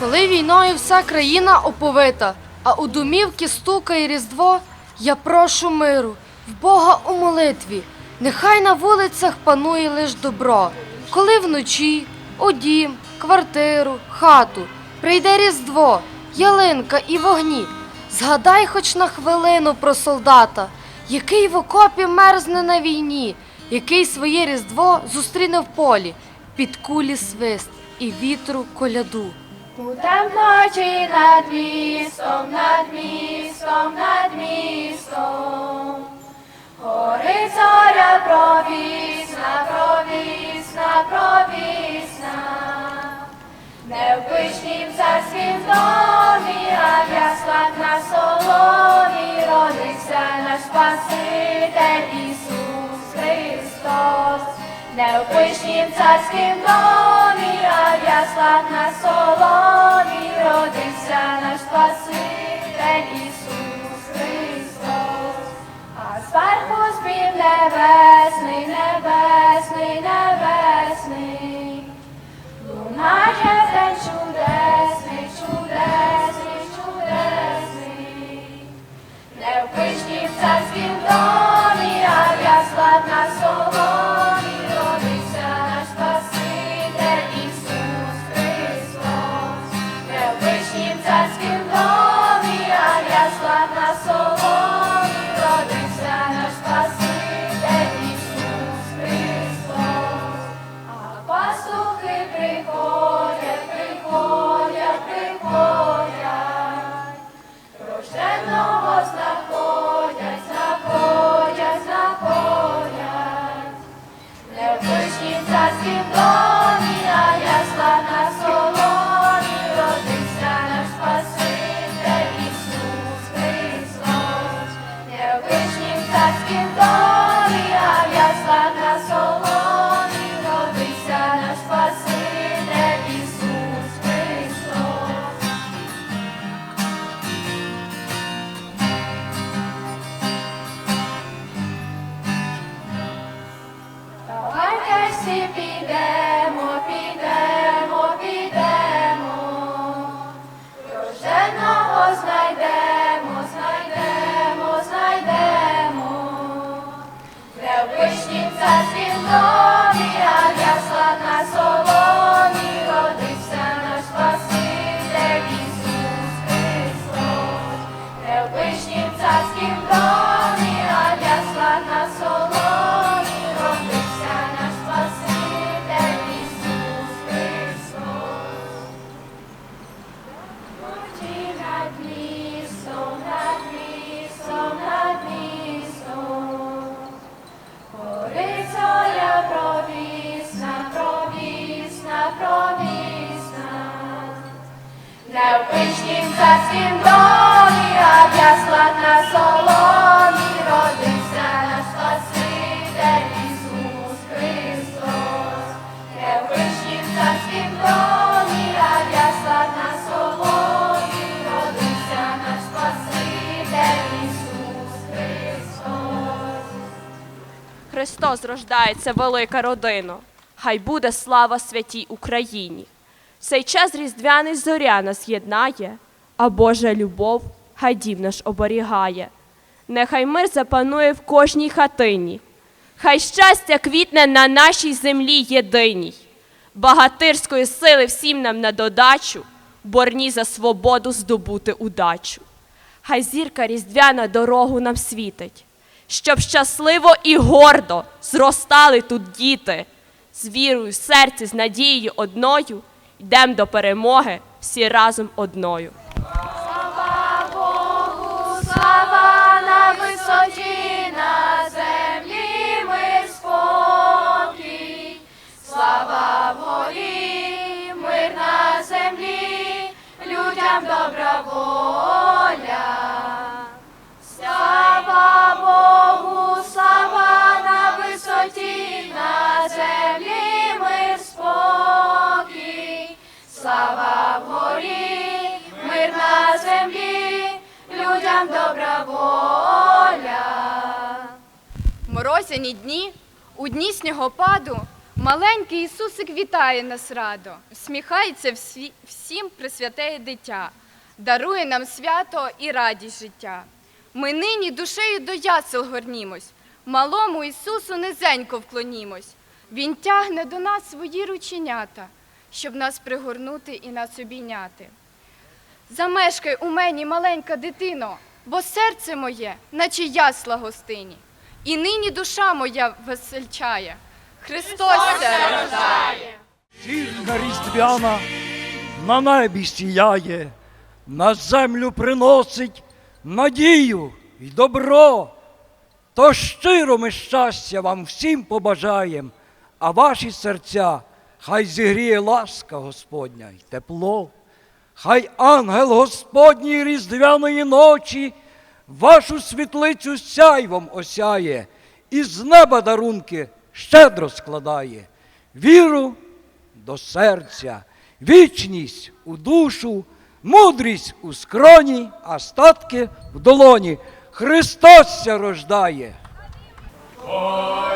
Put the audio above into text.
Коли війною вся країна оповита, а у домівки стукає різдво, я прошу миру, в Бога у молитві, нехай на вулицях панує лиш добро. Коли вночі у дім, квартиру, хату прийде різдво, ялинка і вогні, згадай хоч на хвилину про солдата, який в окопі мерзне на війні, який своє різдво зустріне в полі, під кулі свист і вітру коляду. У темноті над містом, над містом, над містом. Горить зоря провісна, провісна, провісна. Не в пишнім царськім домі, а в яслах на соломі родився наш Спаситель Ісус Христос. Не в пишнім царськім домі, яслах на соломі родився наш Спаситель царськім домі, а в яслах на соломі родився наш Спаситель Ісус Христос. Не в пишнім царськім домі, на соломі Ісус Христос. Христос рождається, велика родино, хай буде слава святій Україні. Цей час різдвяний зоря нас єднає, а Божа любов хай дім наш оберігає. Нехай мир запанує в кожній хатині, хай щастя квітне на нашій землі єдиній, багатирської сили всім нам на додачу, борні за свободу здобути удачу. Хай зірка різдвяна дорогу нам світить, щоб щасливо і гордо зростали тут діти. З вірою в серці, з надією одною йдем до перемоги всі разом одною. Людям добра воля. В морозяні дні, у дні снігопаду, Маленький Ісусик вітає нас радо, всміхається всі, всім присвятеє дитя, дарує нам свято і радість життя. Ми нині душею до ясел горнімось, малому Ісусу низенько вклонімось. Він тягне до нас свої рученята, щоб нас пригорнути і нас обійняти. Замешкай у мені, маленька дитино, бо серце моє, наче ясла гостині, і нині душа моя весельчає. Христос се рождає! Зірка різдвяна на небі сіяє, на землю приносить надію і добро. То щиро ми щастя вам всім побажаєм, а ваші серця хай зігріє ласка Господня й тепло. Хай ангел Господній різдвяної ночі вашу світлицю сяйвом осяє, і з неба дарунки щедро складає. Віру до серця, вічність у душу, мудрість у скроні, а статки в долоні. Христос ся рождає. Його